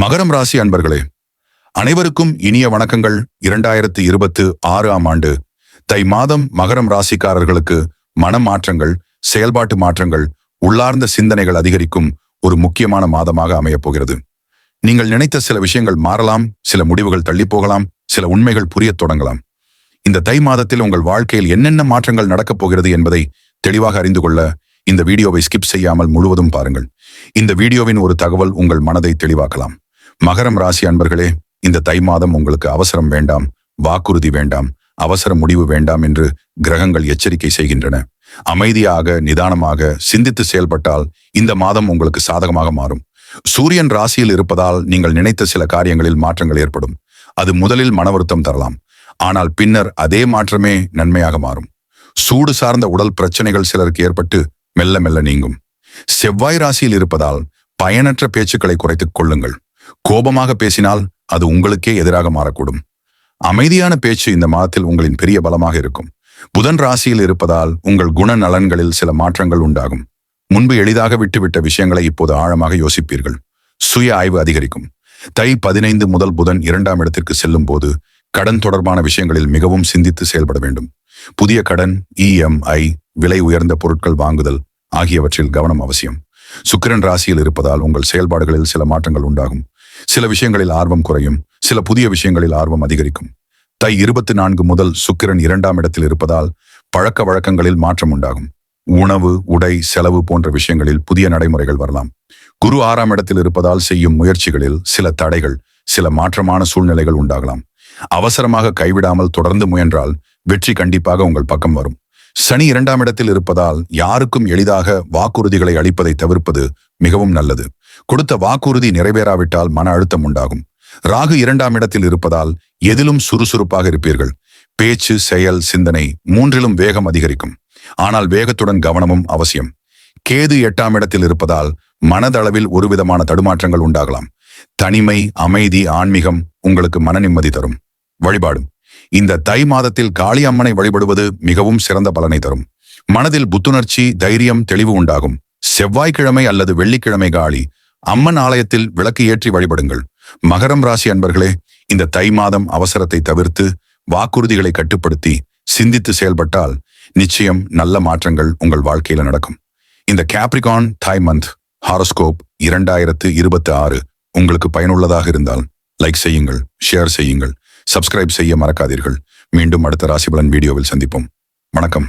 மகரம் ராசி அன்பர்களே அனைவருக்கும் இனிய வணக்கங்கள். இரண்டாயிரத்தி இருபத்து ஆறாம் ஆண்டு தை மாதம் மகரம் ராசிக்காரர்களுக்கு மனமாற்றங்கள் செயல்பாட்டு மாற்றங்கள் உள்ளார்ந்த சிந்தனைகள் அதிகரிக்கும் ஒரு முக்கியமான மாதமாக அமையப் போகிறது. நீங்கள் நினைத்த சில விஷயங்கள் மாறலாம் சில முடிவுகள் தள்ளி போகலாம் சில உண்மைகள் புரியத் தொடங்கலாம். இந்த தை மாதத்தில் உங்கள் வாழ்க்கையில் என்னென்ன மாற்றங்கள் நடக்கப் போகிறது என்பதை தெளிவாக அறிந்து கொள்ள இந்த வீடியோவை ஸ்கிப் செய்யாமல் முழுவதும் பாருங்கள். இந்த வீடியோவின் ஒரு தகவல் உங்கள் மனதை தெளிவாக்கலாம். மகரம் ராசி அன்பர்களே இந்த தை மாதம் உங்களுக்கு அவசரம் வேண்டாம் வாக்குறுதி வேண்டாம் அவசர முடிவு வேண்டாம் என்று கிரகங்கள் எச்சரிக்கை செய்கின்றன. அமைதியாக நிதானமாக சிந்தித்து செயல்பட்டால் இந்த மாதம் உங்களுக்கு சாதகமாக மாறும். சூரியன் ராசியில் இருப்பதால் நீங்கள் நினைத்த சில காரியங்களில் மாற்றங்கள் ஏற்படும். அது முதலில் மன வருத்தம் தரலாம். ஆனால் பின்னர் அதே மாற்றமே நன்மையாக மாறும். சூடு சார்ந்த உடல் பிரச்சனைகள் சிலருக்கு ஏற்பட்டு மெல்ல மெல்ல நீங்கும். செவ்வாய் ராசியில் இருப்பதால் பயனற்ற பேச்சுக்களை குறைத்துக் கொள்ளுங்கள். கோபமாக பேசினால் அது உங்களுக்கே எதிராக மாறக்கூடும். அமைதியான பேச்சு இந்த மாதத்தில் உங்களின் பெரிய பலமாக இருக்கும். புதன் ராசியில் இருப்பதால் உங்கள் குண நலன்களில் சில மாற்றங்கள் உண்டாகும். முன்பு எளிதாக விட்டுவிட்ட விஷயங்களை இப்போது ஆழமாக யோசிப்பீர்கள். சுய ஆய்வு அதிகரிக்கும். தை பதினைந்து முதல் புதன் இரண்டாம் இடத்திற்கு செல்லும் போது கடன் தொடர்பான விஷயங்களில் மிகவும் சிந்தித்து செயல்பட வேண்டும். புதிய கடன் இஎம்ஐ விலை உயர்ந்த பொருட்கள் வாங்குதல் ஆகியவற்றில் கவனம் அவசியம். சுக்கிரன் ராசியில் இருப்பதால் உங்கள் செயல்பாடுகளில் சில மாற்றங்கள் உண்டாகும். சில விஷயங்களில் ஆர்வம் குறையும். சில புதிய விஷயங்களில் ஆர்வம் அதிகரிக்கும். தை இருபத்தி நான்கு முதல் சுக்கிரன் இரண்டாம் இடத்தில் இருப்பதால் பழக்க வழக்கங்களில் மாற்றம் உண்டாகும். உணவு உடை செலவு போன்ற விஷயங்களில் புதிய நடைமுறைகள் வரலாம். குரு ஆறாம் இடத்தில் இருப்பதால் செய்யும் முயற்சிகளில் சில தடைகள் சில மாற்றமான சூழ்நிலைகள் உண்டாகலாம். அவசரமாக கைவிடாமல் தொடர்ந்து முயன்றால் வெற்றி கண்டிப்பாக உங்கள் பக்கம் வரும். சனி இரண்டாம் இடத்தில் இருப்பதால் யாருக்கும் எளிதாக வாக்குறுதிகளை அளிப்பதை தவிர்ப்பது மிகவும் நல்லது. கொடுத்த வாக்குறுதி நிறைவேறாவிட்டால் மன அழுத்தம் உண்டாகும். ராகு இரண்டாம் இடத்தில் இருப்பதால் எதிலும் சுறுசுறுப்பாக இருப்பீர்கள். பேச்சு செயல் சிந்தனை மூன்றிலும் வேகம் அதிகரிக்கும். ஆனால் வேகத்துடன் கவனமும் அவசியம். கேது எட்டாம் இடத்தில் இருப்பதால் மனதளவில் ஒருவிதமான தடுமாற்றங்கள் உண்டாகலாம். தனிமை அமைதி ஆன்மீகம் உங்களுக்கு மன நிம்மதி தரும். வழிபாடும் இந்த தை மாதத்தில் காளி அம்மனை வழிபடுவது மிகவும் சிறந்த பலனை தரும். மனதில் புத்துணர்ச்சி தைரியம் தெளிவு உண்டாகும். செவ்வாய்க்கிழமை அல்லது வெள்ளிக்கிழமை காளி அம்மன் ஆலயத்தில் விளக்கு ஏற்றி வழிபடுங்கள். மகரம் ராசி அன்பர்களே இந்த தை மாதம் அவசரத்தை தவிர்த்து வாக்குறுதிகளை கட்டுப்படுத்தி சிந்தித்து செயல்பட்டால் நிச்சயம் நல்ல மாற்றங்கள் உங்கள் வாழ்க்கையில நடக்கும். இந்த கேப்ரிகான் தாய் மந்த் ஹாரோஸ்கோப் இரண்டாயிரத்து இருபத்தி ஆறு உங்களுக்கு பயனுள்ளதாக இருந்தால் லைக் செய்யுங்கள் ஷேர் செய்யுங்கள். சப்ஸ்கிரைப் செய்ய மறக்காதீர்கள். மீண்டும் அடுத்த ராசிபலன் வீடியோவில் சந்திப்போம். வணக்கம்.